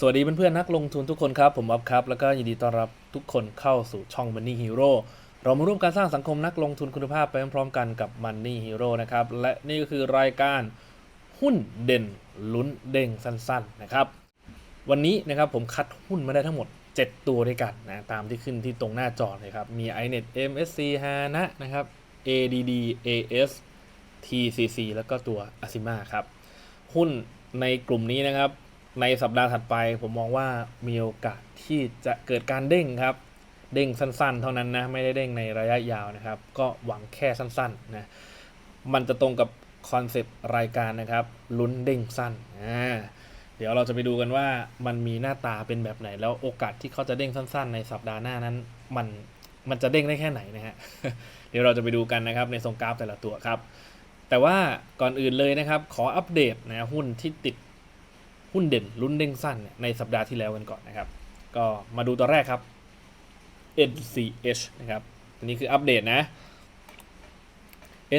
สวัสดีเพื่อนๆนักลงทุนทุกคนครับ ผมอ๊อฟครับ แล้วก็ยินดีต้อนรับทุกคนเข้าสู่ช่อง Money Hero เรามาร่วมการสร้างสังคมนักลงทุนคุณภาพไปพร้อมๆกันกับ Money Hero นะครับ และนี่ก็คือรายการหุ้นเด่นลุ้นเด้งสั้นๆนะครับ วันนี้นะครับผมคัดหุ้นมาได้ทั้งหมด 7 ตัวด้วยกันนะตามที่ขึ้นที่ตรงหน้าจอเลยครับ มี iNet MSC HANA นะครับ ADD AS TCC แล้วก็ตัว Asima ครับหุ้นในกลุ่มนี้นะครับ ในสัปดาห์ถัดไปผมมองว่ามีโอกาสที่จะเกิดการเด้งครับ เด้งสั้นๆ เท่านั้นนะ ไม่ได้เด้งในระยะยาวนะครับ ก็หวังแค่สั้นๆนะ มันจะตรงกับคอนเซปต์รายการนะครับ ลุ้นเด้งสั้นอ่าเดี๋ยวเราจะไปดูกันว่ามันมีหน้าตาเป็นแบบไหน แล้วโอกาสที่เขาจะเด้งสั้น ๆ ในสัปดาห์หน้านั้น มันมันจะเด้งได้แค่ไหนนะฮะ เดี๋ยวเราจะไปดูกันนะครับในทรงกราฟแต่ละตัวครับ แต่ว่าก่อนอื่นเลยนะครับ ขออัปเดตนะหุ้นที่ติด หุ้นเด่นลุ้นเด้งสั้นในสัปดาห์ที่แล้วกันก่อนนะครับ ก็มาดูตัวแรกครับ NCH นะครับอันนี้คืออัปเดตนะ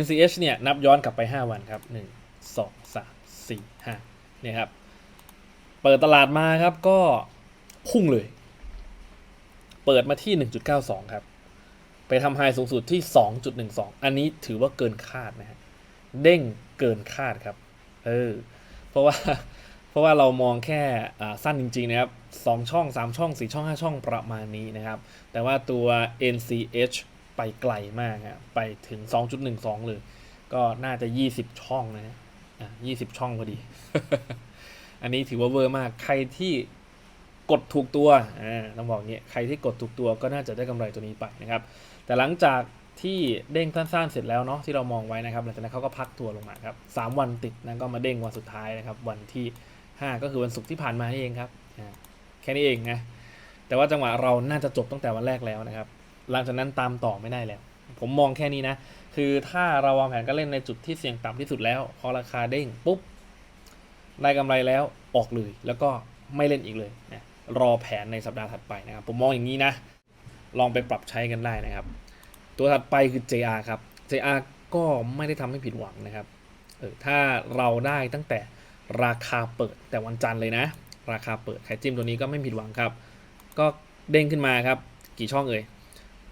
NCH เนี่ยนับย้อนกลับไป 5 วันครับ 1 2 3 4 5เนี่ยครับเปิดตลาดมาครับก็พุ่งเลย เปิดมาที่ 1.92 ครับ ไปทำไฮสูงสุดที่ 2.12 อันนี้ถือว่าเกินคาดนะฮะเด้งเกินคาดครับเออเพราะว่า เพราะว่าเรามองแค่สั้นจริงๆนะครับสองช่อง 3 ช่อง 4 ช่อง 5 ช่องประมาณนี้นะครับ แต่ว่าตัว NCH ไปไกลมากครับไปถึง 2.12 เลย ก็น่าจะ 20 ช่องนะฮะอะ20ช่องพอดี อันนี้ถือว่าเวอร์มาก ใครที่กดถูกตัวอ่าต้องบอกอย่างนี้ใครที่กดถูกตัวก็น่าจะได้กำไรตัวนี้ไปนะครับ แต่หลังจากที่เด้งสั้นๆเสร็จแล้วเนาะที่เรามองไว้นะครับ หลังจากนั้นเขาก็พักตัวลงมาครับสามวันติดนะก็มาเด้งวันสุดท้ายนะครับ วันที่ 5 ก็คือวันศุกร์ที่ผ่านมานี่เองครับแค่นี้เองนะแต่ว่าจังหวะเราน่าจะจบตั้งแต่วันแรกแล้วนะครับ หลังจากนั้นตามต่อไม่ได้แล้ว ผมมองแค่นี้นะ คือถ้าเราวางแผนการเล่นในจุดที่เสี่ยงต่ำที่สุดแล้ว พอราคาเด้งปุ๊บได้กำไรแล้วออกเลยแล้วก็ไม่เล่นอีกเลยนะรอแผนในสัปดาห์ถัดไปนะครับ ผมมองอย่างนี้นะ ลองไปปรับใช้กันได้นะครับ ตัวถัดไปคือ JR ครับ JR ก็ไม่ได้ทำให้ผิดหวังนะครับเออถ้าเราได้ตั้งแต่ ราคาเปิดแต่วันจันทร์เลยนะ ราคาเปิดใครจิ้มตัวนี้ก็ไม่ผิดหวังครับ ก็เด้งขึ้นมาครับ กี่ช่องเอ่ย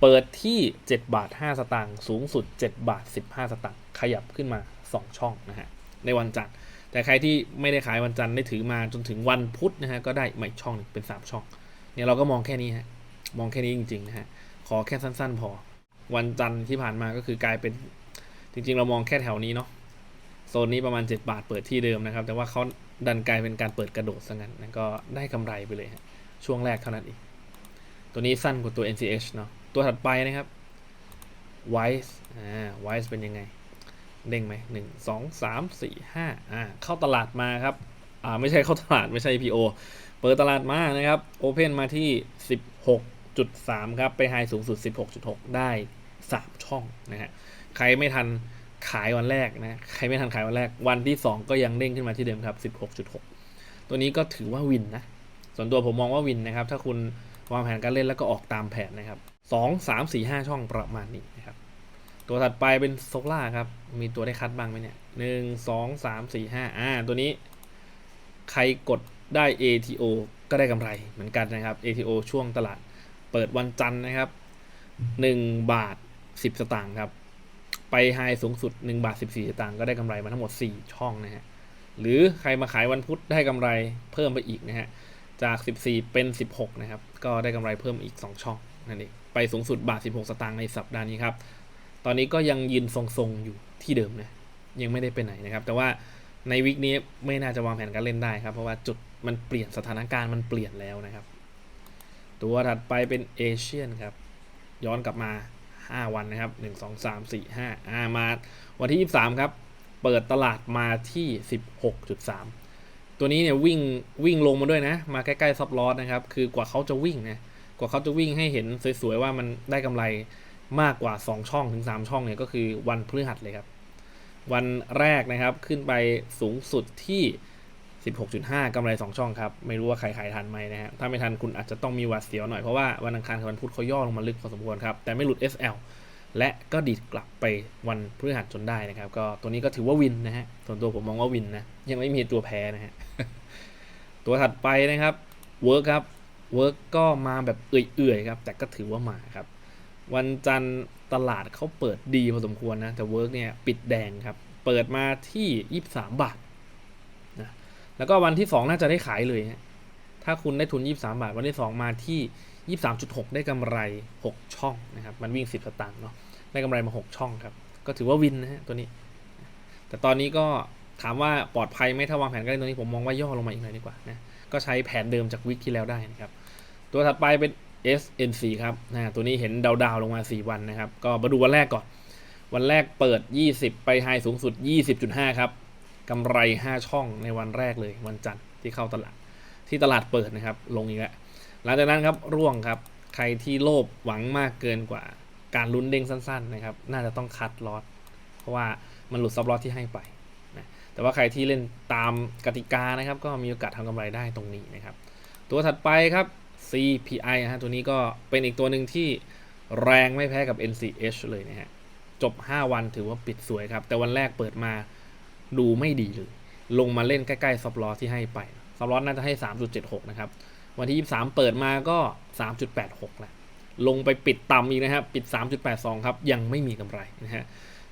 เปิดที่ 7 บาท 5 สตางค์สูงสุด 7 บาท 15 สตางค์ขยับขึ้นมา 2 ช่องนะฮะในวันจันทร์แต่ใครที่ไม่ได้ขายวันจันทร์ได้ถือมาจนถึงวันพุธนะฮะก็ได้ใหม่ช่องนึงเป็น 3 ช่องเนี่ยเราก็มองแค่นี้ฮะมองแค่นี้จริงๆนะฮะขอแค่สั้น ๆ พอ วันจันทร์ที่ผ่านมาก็คือกลายเป็นจริง ๆ เรามองแค่แถวนี้เนาะ โซนนี้ประมาณ 7 บาทเปิดที่เดิมนะครับ แต่ว่าเขาดันกลายเป็นการเปิดกระโดดซะงั้นนะก็ได้กำไรไปเลยฮะช่วงแรกเท่านั้นเองตัวนี้สั้นกว่าตัว NCH เนาะตัวถัดไปนะครับ Wise อ่า Wise เป็นยังไง เด้งไหมหนึ่งสองสามสี่ห้าอ่าเข้าตลาดมาครับอ่าไม่ใช่เข้าตลาดไม่ใช่ IPO เปิดตลาดมานะครับโอเพนมาที่ 16.3 ครับ ไปไฮสูงสุด 16.6 ได้ 3 ช่องนะฮะใครไม่ทัน ขายวันแรกนะ ใครไม่ทันขายวันแรก วันที่ 2 ก็ยังเด้งขึ้นมาที่เดิมครับ 16.6 ตัวนี้ก็ถือว่าวินนะ ส่วนตัวผมมองว่าวินนะครับ ถ้าคุณวางแผนการเล่นแล้วก็ออกตามแผนนะครับ 2 3 4 5 ช่องประมาณนี้นะครับ ตัวถัดไปเป็นโซล่าครับ มีตัวได้คัดบ้างไหมเนี่ยหนึ่งสองสามสี่ห้าอ่า ตัวนี้ ใครกดได้ ATO ก็ได้กำไรเหมือนกันนะครับ ATO ช่วงตลาดเปิดวันจันทร์นะครับ 1 บาท 10 สตางค์ครับ ไปไฮสูงสุด 1 บาท 14สตางค์ก็ได้กำไรมาทั้งหมด 4 ช่องนะฮะ หรือใครมาขายวันพุธได้กำไรเพิ่มไปอีกนะฮะ จาก 14 เป็น 16 นะครับ ก็ได้กำไรเพิ่มอีก 2 ช่องนั่นเอง ไปสูงสุดบาท 16 สตางค์ในสัปดาห์นี้ครับ ตอนนี้ก็ยังยืนทรงๆอยู่ที่เดิมนะ ยังไม่ได้ไปไหนนะครับ แต่ว่าในวิกนี้ไม่น่าจะวางแผนการเล่นได้ครับ เพราะว่าจุดมันเปลี่ยนสถานการณ์มันเปลี่ยนแล้วนะครับ ตัวถัดไปเป็นเอเชียนครับ ย้อนกลับมา 5 วันนะครับ 1 2 3 4 5อ่ามาวันที่ 23 ครับ เปิดตลาดมาที่ 16.3 ตัวนี้เนี่ยวิ่งวิ่งลงมาด้วยนะ มาใกล้ๆซับลอสนะครับ คือกว่าเขาจะวิ่งนะกว่าเขาจะวิ่งให้เห็นสวยๆว่ามันได้กำไรมากกว่า 2 ช่องถึง 3 ช่องเนี่ยก็คือวันพฤหัสเลยครับ วันแรกนะครับขึ้นไปสูงสุดที่ 16.5กำไร 2 ช่องครับ ไม่รู้ว่าใครขายทันไหมนะฮะ ถ้าไม่ทันคุณอาจจะต้องมีหวาดเสียวหน่อย เพราะว่าวันอังคารกับวันพุธเขาย่อลงมาลึกพอสมควรครับ แต่ไม่หลุด SL และก็ดีดกลับไปวันพฤหัสจนได้นะครับ ก็ตัวนี้ก็ถือว่าวินนะฮะ ส่วนตัวผมมองว่าวินนะ ยังไม่มีตัวแพ้นะฮะ ตัวถัดไปนะครับเวิร์กครับเวิร์กก็มาแบบเอื่อยๆครับ แต่ก็ถือว่ามาครับ วันจันทร์ตลาดเขาเปิดดีพอสมควรนะ แต่เวิร์กเนี่ยปิดแดงครับ เปิดมาที่ 23 บาท แล้วก็วันที่ 2 น่าจะได้ขายเลยฮะถ้าคุณได้ทุน 23 บาท วันที่ 2 มาที่ 23.6 ได้กำไร 6 ช่องนะครับ มันวิ่ง 10 สตางค์เนาะ ได้กำไรมา 6 ช่องครับ ก็ถือว่าวินนะฮะตัวนี้ แต่ตอนนี้ก็ถามว่าปลอดภัยไหมถ้าวางแผนการเล่นตัวนี้ผมมองว่าย่อลงมาอีกหน่อยดีกว่านะ ก็ใช้แผนเดิมจากวิกที่แล้วได้นะครับ ตัวถัดไปเป็น SNC ครับนะตัวนี้เห็นดาวๆลงมา 4 วันนะครับ ก็มาดูวันแรกก่อน วันแรกเปิด 20 ไปไฮสูงสุด 20.5 ครับ กำไร 5 ช่องในวันแรกเลยวันจันทร์ที่เข้าตลาด ที่ตลาดเปิดนะครับ ลงอีกแล้วหลังจากนั้นครับร่วงครับใครที่โลภหวังมากเกินกว่าการลุ้นเด้งสั้นๆนะครับน่าจะต้องคัดลอตเพราะว่ามันหลุดซับลอตที่ให้ไปนะแต่ว่าใครที่เล่นตามกติกานะครับ ก็มีโอกาสทำกำไรได้ตรงนี้นะครับ ตัวถัดไปครับ CPI นะฮะตัวนี้ก็เป็นอีกตัวหนึ่งที่แรงไม่แพ้กับ NCH เลยนะฮะจบ 5 วันถือว่าปิดสวยครับ แต่วันแรกเปิดมา ดูไม่ดีเลย ลงมาเล่นใกล้ๆซับลอสที่ให้ไปซับลอสน่าจะให้ 3.76 นะครับ วันที่ 23 เปิดมาก็ 3.86แหละลงไปปิดต่ำอีกนะครับ ปิด 3.82 ครับ ยังไม่มีกำไรนะฮะ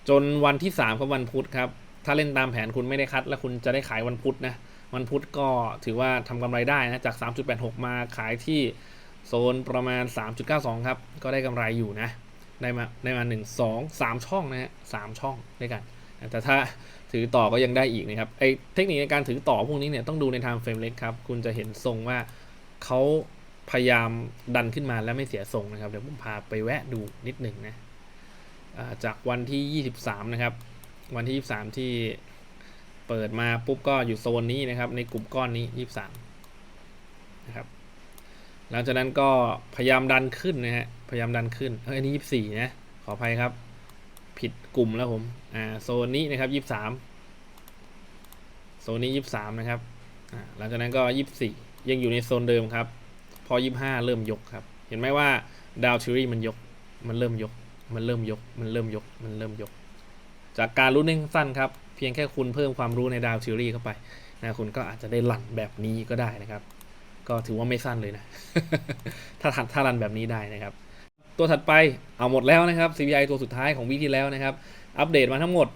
จนวันที่3ครับวันพุธครับ ถ้าเล่นตามแผนคุณไม่ได้คัด แล้วคุณจะได้ขายวันพุธนะ วันพุธก็ถือว่าทำกำไรได้นะ จาก 3.86 มาขายที่โซนประมาณ 3.92 ครับ ก็ได้กำไรอยู่นะ ได้มาได้มา 1 2 3 ช่องนะฮะสามช่องด้วยกัน แต่ถ้า ถือต่อก็ยังได้อีกนะครับไอเทคนิคในการถือต่อพวกนี้เนี่ยต้องดูในทางเฟรมเล็กครับ คุณจะเห็นทรงว่าเขาพยายามดันขึ้นมาแล้วไม่เสียทรงนะครับ เดี๋ยวผมพาไปแวะดูนิดหนึ่งนะจากวันที่ 23 นะครับ วันที่ 23 ที่เปิดมาปุ๊บก็อยู่โซนนี้นะครับ ในกลุ่มก้อนนี้ 23 นะครับ หลังจากนั้นก็พยายามดันขึ้นนะฮะพยายามดันขึ้นเอ้ยอันนี้24 นะ ขออภัยครับ ผิดกลุ่มแล้วผม อ่า โซนนี้นะครับ23โซนนี้23นะครับ อ่า หลังจากนั้นก็24ยังอยู่ในโซนเดิมครับ พอ25เริ่มยกครับ เห็นไหมว่าดาวทิรี่มันยก มันเริ่มยก มันเริ่มยก มันเริ่มยก มันเริ่มยก จากการรู้เน่งสั้นครับ เพียงแค่คุณเพิ่มความรู้ในดาวทิรี่เข้าไปนะคุณก็อาจจะได้หลั่นแบบนี้ก็ได้นะครับ ก็ถือว่าไม่สั้นเลยนะ ถ้าถ้ารันแบบนี้ได้นะครับ ตัวถัดไปเอาหมดแล้วนะครับ CPI ตัวสุดท้ายของวีที่แล้วนะครับ อัปเดตมาทั้งหมด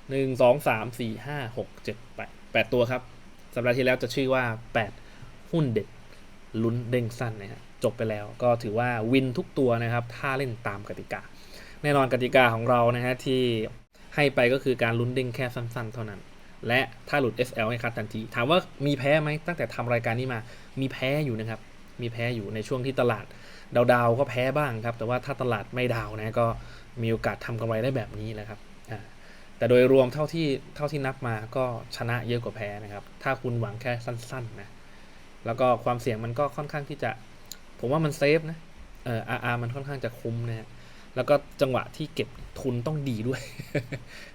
1 2 3 4 5 6 7 8 8 ตัวครับ สัปดาห์ที่แล้วจะชื่อว่า 8 หุ้นเด็ดลุ้นเด้งสั้นนะฮะจบไปแล้วก็ถือว่าวินทุกตัวนะครับ ถ้าเล่นตามกติกา แน่นอนกติกาของเรานะฮะที่ให้ไปก็คือการลุ้นเด้งแค่สั้น ๆ เท่านั้น และถ้าหลุด SL ให้คัดทันที ถามว่ามีแพ้ไหมตั้งแต่ทำรายการนี้มา มีแพ้อยู่นะครับ มีแพ้อยู่ในช่วงที่ตลาด ดาวๆก็แพ้บ้างครับ แต่ว่าถ้าตลาดไม่ดาวนะก็มีโอกาสทำกำไรได้แบบนี้แหละครับแต่โดยรวมเท่าที่เท่าที่นับมาก็ชนะเยอะกว่าแพ้นะครับ ถ้าคุณหวังแค่สั้นๆนะแล้วก็ความเสี่ยงมันก็ค่อนข้างที่จะ ผมว่ามันเซฟนะเออ RR มันค่อนข้างจะคุ้มนะฮะแล้วก็จังหวะที่เก็บทุนต้องดีด้วย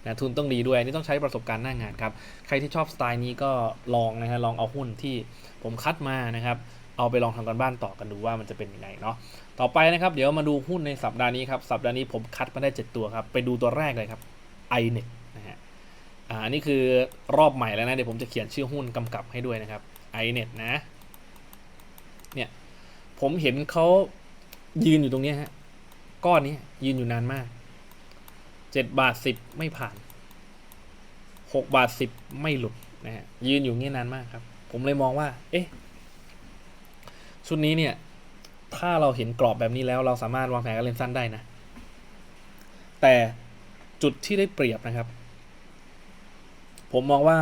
นะทุนต้องดีด้วยนนี่ต้องใช้ประสบการณ์หน้างานครับ ใครที่ชอบสไตล์นี้ก็ลองนะฮะลองเอาหุ้นที่ผมคัดมานะครับ เอาไปลองทำกันบ้านต่อกันดูว่ามันจะเป็นยังไงเนาะต่อไปนะครับเดี๋ยวมาดูหุ้นในสัปดาห์นี้ครับสัปดาห์นี้ผมคัดมาได้ 7 ตัวครับไปดูตัวแรกเลยครับ iNet นะฮะอ่านนี้คือรอบใหม่แล้วนะเดี๋ยวผมจะเขียนชื่อหุ้นกำกับให้ด้วยนะครับ iNet นะเนี่ยผมเห็นเขายืนอยู่ตรงนี้ฮะก้อนนี้ยืนอยู่นานมาก7บาท10ไม่ผ่าน6บาท10ไม่หลุดนะฮะยืนอยู่งี้นานมากครับ ผมเลยมองว่า เอ๊ะ ชุดนี้เนี่ย ถ้าเราเห็นกรอบแบบนี้แล้ว เราสามารถวางแผนการเล่นสั้นได้นะ แต่จุดที่ได้เปรียบนะครับ ผมมองว่า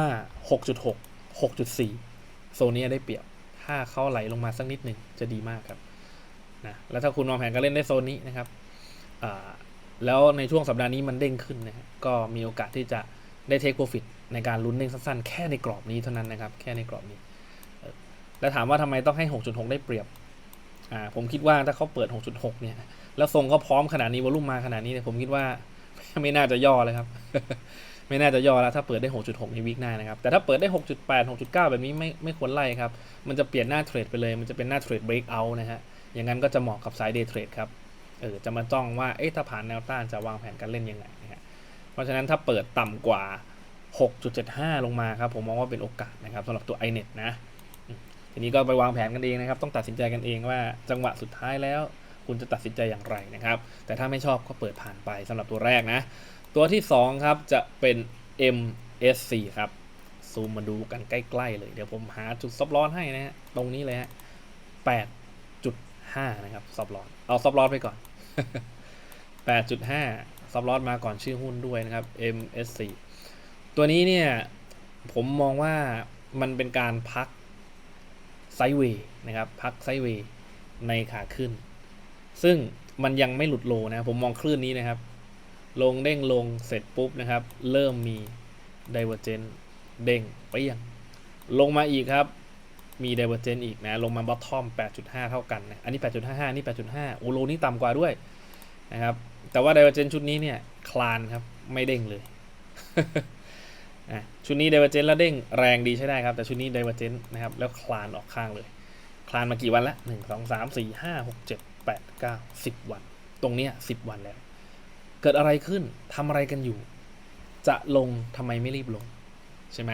6.6 6.4 โซนนี้ได้เปรียบ ถ้าเขาไหลลงมาสักนิดหนึ่งจะดีมากครับนะแล้วถ้าคุณวางแผนการเล่นได้โซนนี้นะครับแล้วในช่วงสัปดาห์นี้มันเด้งขึ้นนะก็มีโอกาสที่จะได้เทคโปรฟิตในการลุ้นเด้งสั้นๆ แค่ในกรอบนี้เท่านั้นนะครับ แค่ในกรอบนี้ แล้วถามว่าทำไมต้องให้ 6.6 ได้เปรียบ อ่า ผมคิดว่าถ้าเขาเปิด 6.6 เนี่ย แล้วทรงก็พร้อมขนาดนี้วอลุ่มมาขนาดนี้เนี่ย ผมคิดว่าไม่น่าจะย่อเลยครับ ไม่น่าจะย่อแล้ว ถ้าเปิดได้ 6.6 ในวีคหน้านะครับ แต่ถ้าเปิดได้ 6.8 6.9 แบบนี้ไม่ไม่ควรไล่ครับ มันจะเปลี่ยนหน้าเทรดไปเลย มันจะเป็นหน้าเทรดเบรกเอาท์นะฮะ อย่างนั้นก็จะเหมาะกับสายเดย์เทรดครับ เออ จะมาจ้องว่า เอ๊ะ ถ้าผ่านแนวต้านจะวางแผนการเล่นยังไงนะฮะ เพราะฉะนั้นถ้าเปิดต่ำกว่า 6.75 ลงมาครับ ผมมองว่าเป็นโอกาสนะครับสำหรับตัว iNet นะ ทีนี้ก็ไปวางแผนกันเองนะครับ ต้องตัดสินใจกันเองว่าจังหวะสุดท้ายแล้ว คุณจะตัดสินใจอย่างไรนะครับ แต่ถ้าไม่ชอบก็เปิดผ่านไปสำหรับตัวแรกนะ ตัวที่ 2 ครับจะเป็น MSC ครับซูมมาดูกันใกล้ ๆ เลย เดี๋ยวผมหาจุดซับลอสให้นะฮะตรงนี้เลยฮะ8.5นะครับซับลอสเอาซับลอสไปก่อน8.5ซับลอสมาก่อนชื่อหุ้นด้วยนะครับ MSC ตัวนี้เนี่ยผมมองว่ามันเป็นการพัก ไซด์เวย์นะครับพักไซด์เวย์ในขาขึ้น ซึ่งมันยังไม่หลุดโลนะผมมองคลื่นนี้นะครับ ลงเด้งลงเสร็จปุ๊บนะครับ เริ่มมี divergent เด้งเปี้ยงลงมาอีกครับ มี divergent อีกนะ ลงมา bottom 8.5 เท่ากันนะอันนี้ 8.55 นี่ 8.5 โอโลนี่ต่ำกว่าด้วยนะครับ แต่ว่า divergent ชุดนี้เนี่ย คลานครับ ไม่เด้งเลย อะชุดนี้ divergent แล้วเด้งแรงดีใช้ได้ครับ แต่ชุดนี้ divergent นะครับ แล้วคลานออกข้างเลย คลานมากี่วันละหนึ่งสองสามสี่ห้าหกเจ็ดแปดเก้าสิบวัน ตรงเนี้ยสิบวันแล้ว เกิดอะไรขึ้นทำอะไรกันอยู่ จะลงทำไมไม่รีบลง ใช่ไหม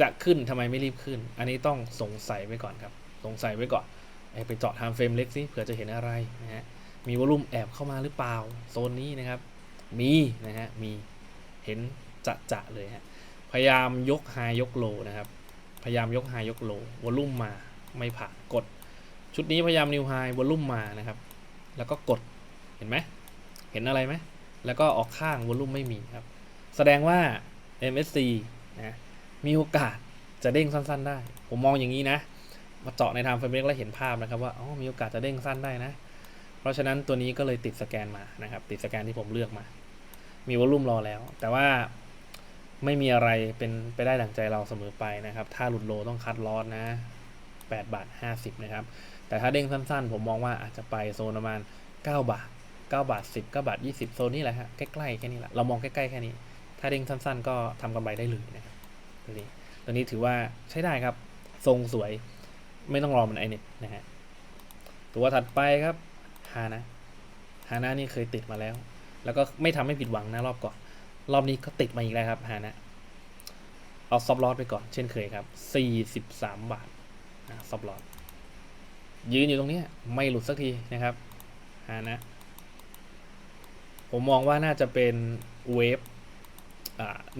จะขึ้นทำไมไม่รีบขึ้น อันนี้ต้องสงสัยไว้ก่อนครับ สงสัยไว้ก่อนไอ้ไปเจาะไทม์เฟรมเล็กสิเผื่อจะเห็นอะไรนะฮะมีวอลุ่มแอบเข้ามาหรือเปล่า โซนนี้นะครับ มีนะฮะมีเห็น จะจะๆเลยฮะพยายามยกไฮยกโลนะครับ พยายามยกไฮยกโลวอลุ่มมาไม่ผ่านกด ชุดนี้พยายามนิวไฮวอลุ่มมานะครับ แล้วก็กดเห็นไหมเห็นอะไรไหมแล้วก็ออกข้างวอลุ่มไม่มีครับ แสดงว่า MSC นะมีโอกาสจะเด้งสั้น ๆ ได้ ผมมองอย่างนี้นะ มาเจาะในทม์เฟรมเล็กแล้วเห็นภาพนะครับว่าอ๋อมีโอกาสจะเด้งสั้นได้นะ เพราะฉะนั้นตัวนี้ก็เลยติดสแกนมานะครับ ติดสแกนที่ผมเลือกมา มีวอลุ่มรอแล้ว แต่ว่า ไม่มีอะไรเป็นไปได้ดั่งใจเราเสมอไปนะครับ ถ้าหลุดโลต้องคัดลอสนะ8บาท50 นะครับ แต่ถ้าเด้งสั้นๆ ผมมองว่าอาจจะไปโซนประมาณ 9 บาท 9 บาท 10 9บาท 20 โซนนี้แหละฮะ ใกล้ๆ แค่นี้แหละ เรามองใกล้ๆ แค่นี้ ถ้าเด้งสั้นๆ ก็ทำกำไรได้เลยนะครับตัวนี้ ตัวนี้ถือว่าใช้ได้ครับ ทรงสวย ไม่ต้องรอมันไอเน็ตนะฮะ ตัวถัดไปครับฮานะฮานะนี่เคยติดมาแล้ว แล้วก็ไม่ทำให้ผิดหวังนะรอบก่อน รอบนี้ก็ติดมาอีกแล้วครับฮานะ เอาซับลอสไปก่อนเช่นเคยครับ 43 บาทนะซับลอสยืนอยู่ตรงนี้ไม่หลุดสักทีนะครับฮานะ ผมมองว่าน่าจะเป็นเวฟ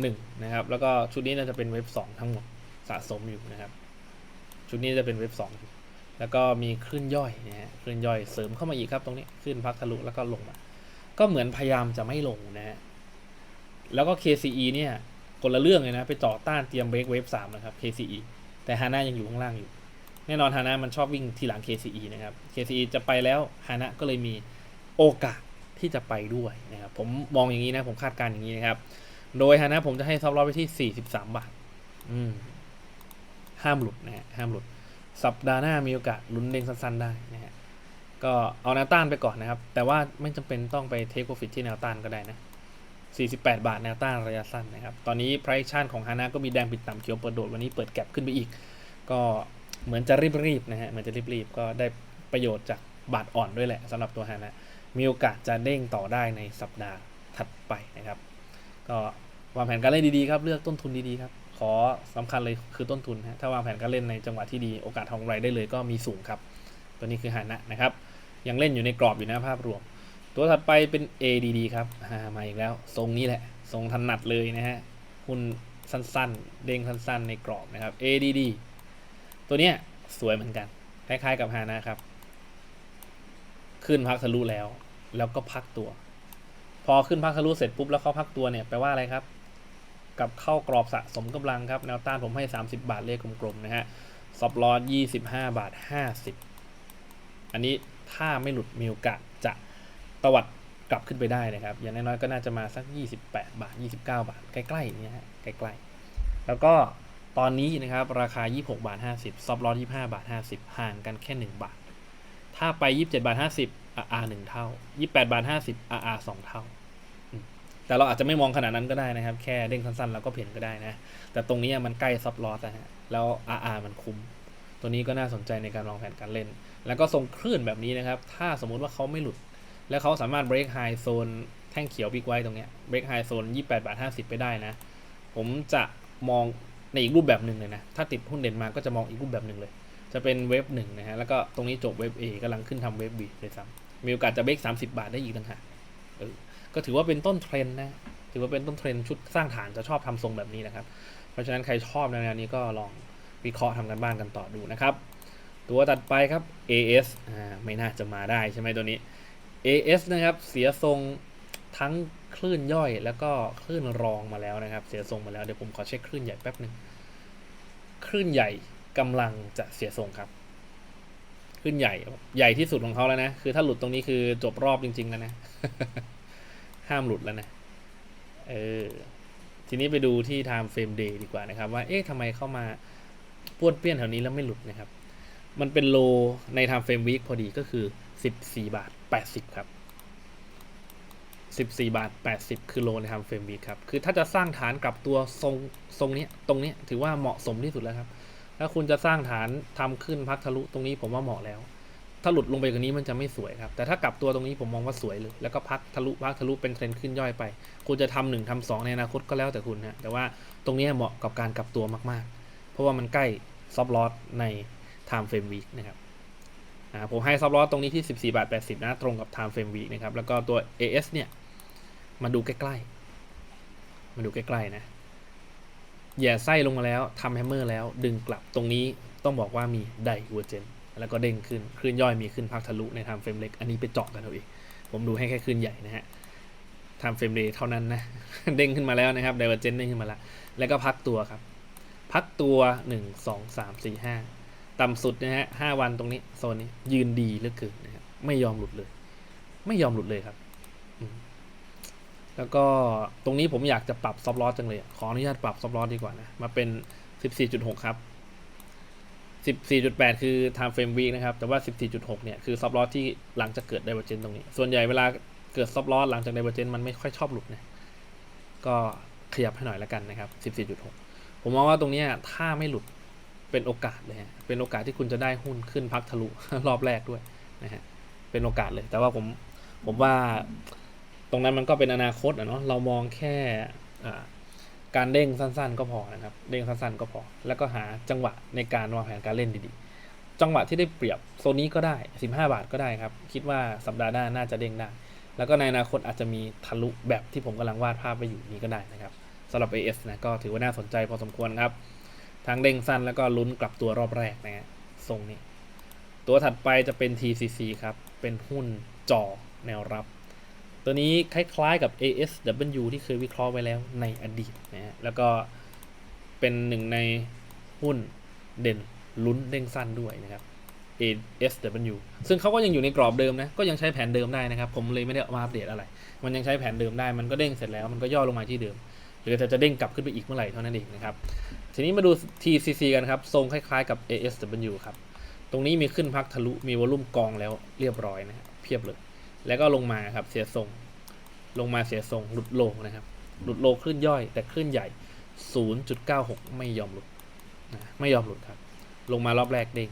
หนึ่งนะครับ แล้วก็ชุดนี้น่าจะเป็นเวฟสองทั้งหมดสะสมอยู่นะครับ ชุดนี้จะเป็นเวฟสองแล้วก็มีคลื่นย่อยนะฮะคลื่นย่อยเสริมเข้ามาอีกครับตรงนี้คลื่นพักทะลุแล้วก็ลงมา ก็เหมือนพยายามจะไม่ลงนะฮะ แล้วก็ KCE เนี่ยคนละเรื่องเลยนะ ไปต่อต้านเตรียมเบรกเวฟสามนะครับ KCE แต่ฮาน่ายังอยู่ข้างล่างอยู่ แน่นอนฮาน่ามันชอบวิ่งทีหลัง KCE นะครับ KCE จะไปแล้วฮาน่าก็เลยมีโอกาสที่จะไปด้วยนะครับ ผมมองอย่างนี้นะ ผมคาดการณ์อย่างนี้นะครับ โดยฮาน่าผมจะให้ซับลอสไปที่ 43 บาท อืม ห้ามหลุดนะฮะห้ามหลุด สัปดาห์หน้ามีโอกาสลุ้นเด้งสั้นๆได้นะฮะก็เอาแนวต้านไปก่อนนะครับ แต่ว่าไม่จำเป็นต้องไปเทคโปรฟิตที่แนวต้านก็ได้นะ 48 บาทแนวต้านระยะสั้นนะครับ ตอนนี้ price action ของฮานะก็มีแดงปิดต่ำเขียวเปิดโดด วันนี้เปิดแก็บขึ้นไปอีก ก็เหมือนจะรีบๆนะฮะ เหมือนจะรีบๆ ก็ได้ประโยชน์จากบาทอ่อนด้วยแหละสำหรับตัวฮานะมีโอกาสจะเด้งต่อได้ในสัปดาห์ถัดไปนะครับ ก็วางแผนการเล่นดีๆครับ เลือกต้นทุนดีๆครับ ขอสำคัญเลยคือต้นทุนฮะ ถ้าวางแผนการเล่นในจังหวะที่ดี โอกาสทองไรได้เลยก็มีสูงครับ ตัวนี้คือฮานะนะครับ ยังเล่นอยู่ในกรอบอยู่นะภาพรวม ตัวถัดไปเป็น ADD ครับามาอีกแล้ว ทรงนี้แหละ ทรงถนัดเลยนะฮะหุ้นสั้นๆ เด้งสั้นๆ ในกรอบนะครับ ADD ตัวเนี้ยสวยเหมือนกัน คล้ายๆกับฮานะครับ ขึ้นพักทะลุแล้ว แล้วก็พักตัว พอขึ้นพักทะลุเสร็จปุ๊บแล้วเขาพักตัวเนี่ยแปลว่าอะไรครับ กับเข้ากรอบสะสมกำลังครับ แนวต้านผมให้ 30 บาทเลขกลมๆนะฮะซับลอส25 บาท 50 อันนี้ถ้าไม่หลุดมีโอกาสจะ ตวัดกลับขึ้นไปได้นะครับ อย่างน้อยๆก็น่าจะมาสัก 28 บาท 29 บาท ใกล้ๆเนี่ยฮะใกล้ๆ แล้วก็ตอนนี้นะครับ ราคา 26 บาท 50ซับลอส25 บาท 50 ห่างกันแค่ 1 บาท ถ้าไป 27 บาท 50 RR 1 เท่า 28 บาท 50 RR 2 เท่า แต่เราอาจจะไม่มองขนาดนั้นก็ได้นะครับ แค่เด้งสั้นๆเราก็เห็นก็ได้นะ แต่ตรงนี้มันใกล้ซับลอสนะฮะ แล้ว RR มันคุ้ม ตัวนี้ก็น่าสนใจในการวางแผนการเล่น แล้วก็ทรงคลื่นแบบนี้นะครับ ถ้าสมมุติว่าเขาไม่หลุด แล้วเขาสามารถ break high zone แท่งเขียวบิ๊กไว้ตรงเนี้ย break high zone 28บาท50 ไปได้นะ ผมจะมองในอีกรูปแบบหนึ่งเลยนะ ถ้าติดหุ้นเด่นมาก็จะมองอีกรูปแบบหนึ่งเลย จะเป็นเว็บหนึ่งนะฮะ แล้วก็ตรงนี้จบเว็บ A กำลังขึ้นทำเว็บ B เลยซ้ำมีโอกาสจะเบรก30 บาทได้อีกต่างหากเออก็ถือว่าเป็นต้นเทรนนะ ถือว่าเป็นต้นเทรนชุดสร้างฐานจะชอบทำทรงแบบนี้นะครับ เพราะฉะนั้นใครชอบแนวนี้ก็ลองวิเคราะห์ทำกันบ้านกันต่อดูนะครับ ตัวตัดไปครับ AS อ่าไม่น่าจะมาได้ใช่ไหมตัวนี้ AS นะครับเสียทรงทั้งคลื่นย่อยแล้วก็คลื่นรองมาแล้วนะครับ เสียทรงมาแล้วเดี๋ยวผมขอเช็คคลื่นใหญ่แป๊บหนึ่งคลื่นใหญ่กำลังจะเสียทรงครับคลื่นใหญ่ใหญ่ที่สุดของเขาแล้วนะคือถ้าหลุดตรงนี้คือจบรอบจริงๆแล้วนะห้ามหลุดแล้วนะเออทีนี้ไปดูที่ time frame day ดีกว่านะครับ ว่าเอ๊ะทำไมเข้ามาป้วนเปี้ยนแถวนี้แล้วไม่หลุดนะครับ มันเป็นโลใน time frame week พอดีก็คือ 14 บาท 80 ครับ 14 บาท 80 คือโลใน time frame week ครับ คือถ้าจะสร้างฐานกลับตัวทรงทรงนี้ตรงนี้ถือว่าเหมาะสมที่สุดแล้วครับ ถ้าคุณจะสร้างฐานทำขึ้นพักทะลุตรงนี้ผมว่าเหมาะแล้ว ถ้าหลุดลงไปกว่านี้มันจะไม่สวยครับ แต่ถ้ากลับตัวตรงนี้ผมมองว่าสวยเลย แล้วก็พักทะลุพักทะลุเป็นเทรนด์ขึ้นย่อยไป คุณจะทำหนึ่งทำสองในอนาคตก็แล้วแต่คุณนะแต่ว่าตรงนี้เหมาะกับการกลับตัวมาก ๆ เพราะว่ามันใกล้ซอฟต์ลอสใน time frame week นะครับ อ่าผมให้ซอฟต์ลอตรงนี้ที่ 14บาท80 นะ ตรงกับ time frame week นะครับ แล้วก็ตัว AS เนี่ย มาดูใกล้ๆ มาดูใกล้ๆ นะแย่ไส้ลงมาแล้วทำแฮมเมอร์แล้วดึงกลับตรงนี้ต้องบอกว่ามีไดเวอร์เจนแล้วก็เด้งขึ้นคลื่นย่อยมีขึ้นพักทะลุใน time frame เล็ก อันนี้ไปเจาะกันเอาเองผมดูให้แค่คลื่นใหญ่นะฮะ time frame day เท่านั้นนะ เด้งขึ้นมาแล้วนะครับ divergent เด้งขึ้นมาแล้ว แล้วก็พักตัวครับ พักตัว 1 2 3 4 5 ต่ำสุดนะฮะ5วันตรงนี้โซนนี้ยืนดีเหลือเกินนะครับไม่ยอมหลุดเลย ไม่ยอมหลุดเลยครับ แล้วก็ตรงนี้ผมอยากจะปรับซอฟต์ลอสจังเลย ขออนุญาตปรับซอฟต์ลอสดีกว่านะ มาเป็น 14.6 ครับ 14.8 คือ time frame week นะครับ แต่ว่า 14.6 เนี่ย คือซอฟต์ลอสที่หลังจากเกิด divergent ตรงนี้ ส่วนใหญ่เวลาเกิดซอฟต์ลอสหลังจาก divergent มันไม่ค่อยชอบหลุดนะ ก็ขยับให้หน่อยแล้วกันนะครับ 14.6 ผมมองว่าตรงนี้ถ้าไม่หลุด เป็นโอกาสเลยฮะเป็นโอกาสที่คุณจะได้หุ้นขึ้นพักทะลุรอบแรกด้วยนะฮะเป็นโอกาสเลย แต่ว่าผมผมว่าตรงนั้นมันก็เป็นอนาคตอะเนาะเรามองแค่การเด้งสั้น ๆ ก็พอนะครับ เด้งสั้นๆก็พอ แล้วก็หาจังหวะในการวางแผนการเล่นดีๆ จังหวะที่ได้เปรียบโซนนี้ก็ได้ 15 บาทก็ได้ครับ คิดว่าสัปดาห์หน้าน่าจะเด้งได้ แล้วก็ในอนาคตอาจจะมีทะลุแบบที่ผมกำลังวาดภาพไปอยู่นี้ก็ได้นะครับสำหรับ AS นะก็ถือว่าน่าสนใจพอสมควรครับ ทั้งเด้งสั้นแล้วก็ลุ้นกลับตัวรอบแรกนะฮะทรงนี้ ตัวถัดไปจะเป็น TCC ครับ เป็นหุ้นจอแนวรับ ตัวนี้คล้ายๆกับ ASW ที่เคยวิเคราะห์ไว้แล้วในอดีตนะฮะแล้วก็เป็นหนึ่งในหุ้นเด่นลุ้นเด้งสั้นด้วยนะครับ ASW ซึ่งเขาก็ยังอยู่ในกรอบเดิมนะ ก็ยังใช้แผนเดิมได้นะครับ ผมเลยไม่ได้มาอัปเดตอะไร มันยังใช้แผนเดิมได้ มันก็เด้งเสร็จแล้ว มันก็ย่อลงมาที่เดิม หรือแต่จะเด้งกลับขึ้นไปอีกเมื่อไหร่เท่านั้นเองนะครับ ทีนี้มาดู TCC กันครับ ทรงคล้ายๆกับ ASW ครับ ตรงนี้มีขึ้นพักทะลุ มีวอลุ่มกองแล้วเรียบร้อยนะครับเพียบเลย แล้วก็ลงมาครับเสียทรง ลงมาเสียทรงหลุดโลนะครับ หลุดโลคลื่นย่อย แต่คลื่นใหญ่ 0.96 ไม่ยอมหลุดนะไม่ยอมหลุดครับ ลงมารอบแรกเด้ง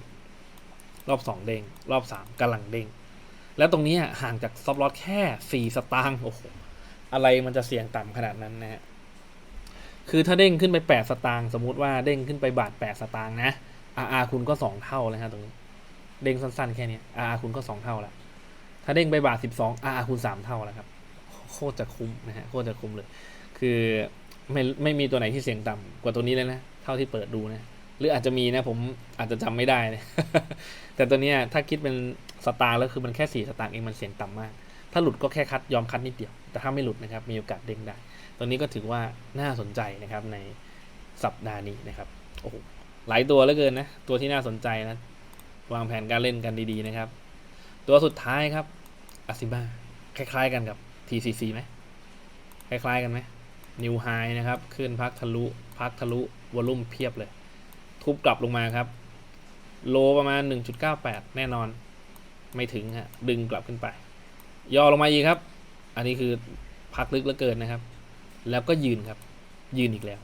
รอบ 2 เด้ง รอบ 3กำลังเด้ง แล้วตรงนี้ห่างจากซอฟลอสแค่ 4 สตางค์ โอ้โห อะไรมันจะเสี่ยงต่ำขนาดนั้นนะฮะ คือถ้าเด้งขึ้นไป 8 สตางค์สมมุติว่าเด้งขึ้นไปบาท 8 สตางค์นะ RR คุณก็ 2 เท่าเลยฮะตรงนี้ เด้งสั้นๆ แค่นี้ RR คุณก็ 2 เท่าแล้วถ้าเด้งไปบาท 12 RR คุณ 3 เท่าแล้วครับ โคตรจะคุ้มนะฮะ โคตรจะคุ้มเลย คือไม่ไม่มีตัวไหนที่เสียงต่ำกว่าตัวนี้เลยนะ เท่าที่เปิดดูนะ หรืออาจจะมีนะผมอาจจะจำไม่ได้นะแต่ตัวนี้ถ้าคิดเป็นสตางค์แล้วคือมันแค่สี่สตางค์เองมันเสียงต่ำมาก ถ้าหลุดก็แค่คัดยอมคัดนิดเดียว แต่ถ้าไม่หลุดนะครับมีโอกาสเด้งได้ ตัวนี้ก็ถือว่าน่าสนใจนะครับในสัปดาห์นี้นะครับโอ้โหหลายตัวเหลือเกินนะ ตัวที่น่าสนใจนะ วางแผนการเล่นกันดีๆนะครับ ตัวสุดท้ายครับอาซิมาคล้ายๆกันกับ TCC ไหมคล้ายๆกันไหมนิวไฮนะครับ ขึ้นพักทะลุ พักทะลุ วอลุ่มเพียบเลย ทุบกลับลงมาครับ โลประมาณ 1.98 แน่นอน ไม่ถึงฮะ ดึงกลับขึ้นไป ย่อลงมาอีกครับ อันนี้คือพักลึกเหลือเกินนะครับ แล้วก็ยืนครับ ยืนอีกแล้ว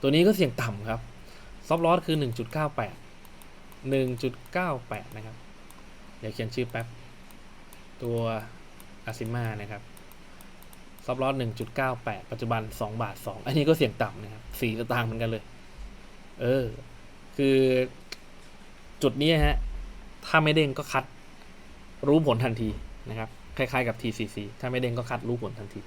ตัวนี้ก็เสี่ยงต่ำครับซอฟลอสคือ 1.98 1.98 นะครับ เดี๋ยวเขียนชื่อแป๊บ ตัวอาซิมานะครับซอฟลอส1.98 ปัจจุบัน 2 บาท 2 อันนี้ก็เสี่ยงต่ำนะครับ4สตางค์เหมือนกันเลย เออ คือจุดนี้ฮะ ถ้าไม่เด้งก็คัด รู้ผลทันทีนะครับ คล้ายๆกับ TCC ถ้าไม่เด้งก็คัดรู้ผลทันที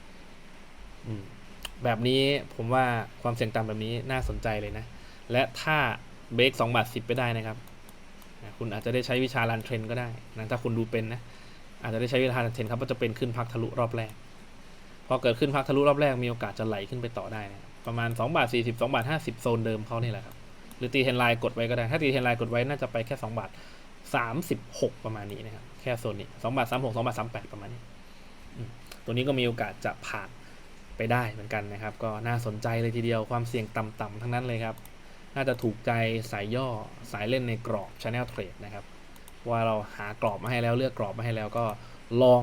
แบบนี้ผมว่าความเสี่ยงต่ำแบบนี้น่าสนใจเลยนะ และถ้าเบรก2บาท10ไปได้นะครับ คุณอาจจะได้ใช้วิชาลันเทรนก็ได้นะถ้าคุณดูเป็นนะ อาจจะได้ใช้วิชาลันเทรนครับว่าจะเป็นขึ้นพักทะลุรอบแรก พอเกิดขึ้นพักทะลุรอบแรกมีโอกาสจะไหลขึ้นไปต่อได้นะประมาณ2บาท40 2บาท50 โซนเดิมเขานี่แหละครับ หรือตีเทนไลน์กดไว้ก็ได้ ถ้าตีเทนไลน์กดไว้น่าจะไปแค่2บาท36 ประมาณนี้นะครับ แค่โซนนี้2บาท36 2บาท38 ประมาณนี้ ตัวนี้ก็มีโอกาสจะผ่าน ไปได้เหมือนกันนะครับ ก็น่าสนใจเลยทีเดียวความเสี่ยงต่ำๆทั้งนั้นเลยครับ น่าจะถูกใจสายย่อสายเล่นในกรอบ Channel Trade นะครับ ว่าเราหากรอบมาให้แล้วเลือกกรอบมาให้แล้วก็ลอง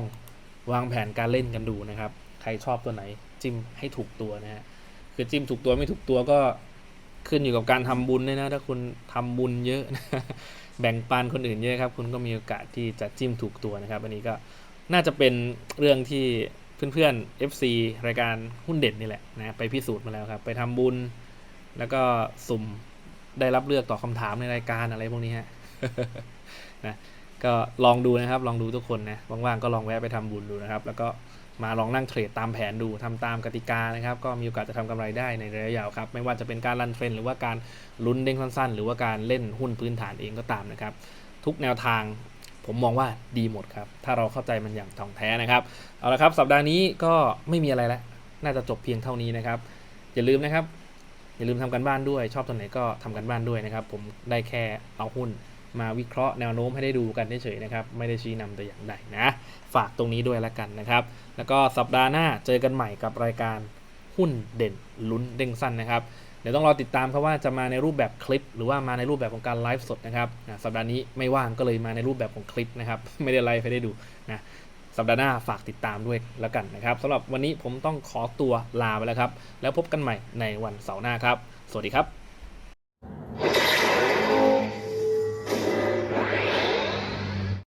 วางแผนการเล่นกันดูนะครับ ใครชอบตัวไหนจิ้มให้ถูกตัวนะฮะคือจิ้มถูกตัวไม่ถูกตัวก็ขึ้นอยู่กับการทำบุญด้วยนะ ถ้าคุณทำบุญเยอะนะแบ่งปันคนอื่นเยอะครับ คุณก็มีโอกาสที่จะจิ้มถูกตัวนะครับ อันนี้ก็น่าจะเป็นเรื่องที่ เพื่อนๆ FC รายการหุ้นเด่นนี่แหละนะไปพิสูจน์มาแล้วครับ ไปทำบุญ แล้วก็สุ่มได้รับเลือกตอบคำถามในรายการอะไรพวกนี้ฮะนะก็ลองดูนะครับ ลองดูทุกคนนะว่างๆก็ลองแวะไปทำบุญดูนะครับ แล้วก็มาลองนั่งเทรดตามแผนดูทำตามกติกานะครับ ก็มีโอกาสจะทำกำไรได้ในระยะยาวครับ ไม่ว่าจะเป็นการรันเทรนหรือว่าการลุ้นเด้งสั้นๆ หรือว่าการเล่นหุ้นพื้นฐานเองก็ตามนะครับ ทุกแนวทาง ผมมองว่าดีหมดครับ ถ้าเราเข้าใจมันอย่างท่องแท้นะครับ เอาละครับ สัปดาห์นี้ก็ไม่มีอะไรแล้ว น่าจะจบเพียงเท่านี้นะครับ อย่าลืมนะครับ อย่าลืมทำกันบ้านด้วย ชอบตัวไหนก็ทำกันบ้านด้วยนะครับ ผมได้แค่เอาหุ้นมาวิเคราะห์แนวโน้มให้ได้ดูกันเฉยๆนะครับ ไม่ได้ชี้นำแต่อย่างใดนะ ฝากตรงนี้ด้วยละกันนะครับ แล้วก็สัปดาห์หน้าเจอกันใหม่กับรายการหุ้นเด่นลุ้นเด้งสั้นนะครับ ดี๋ยวต้องรอติดตามครับว่าจะมาในรูปแบบคลิป หรือว่ามาในรูปแบบของการไลฟ์สดนะครับนะสัปดาห์นี้ไม่ว่างก็เลยมาในรูปแบบของคลิปนะครับ ไม่ได้ไลฟ์ให้ได้ดูนะสัปดาห์หน้าฝากติดตามด้วยแล้วกันนะครับสำหรับวันนี้ผมต้องขอตัวลาไปแล้วครับ แล้วพบกันใหม่ในวันเสาร์หน้าครับ สวัสดีครับ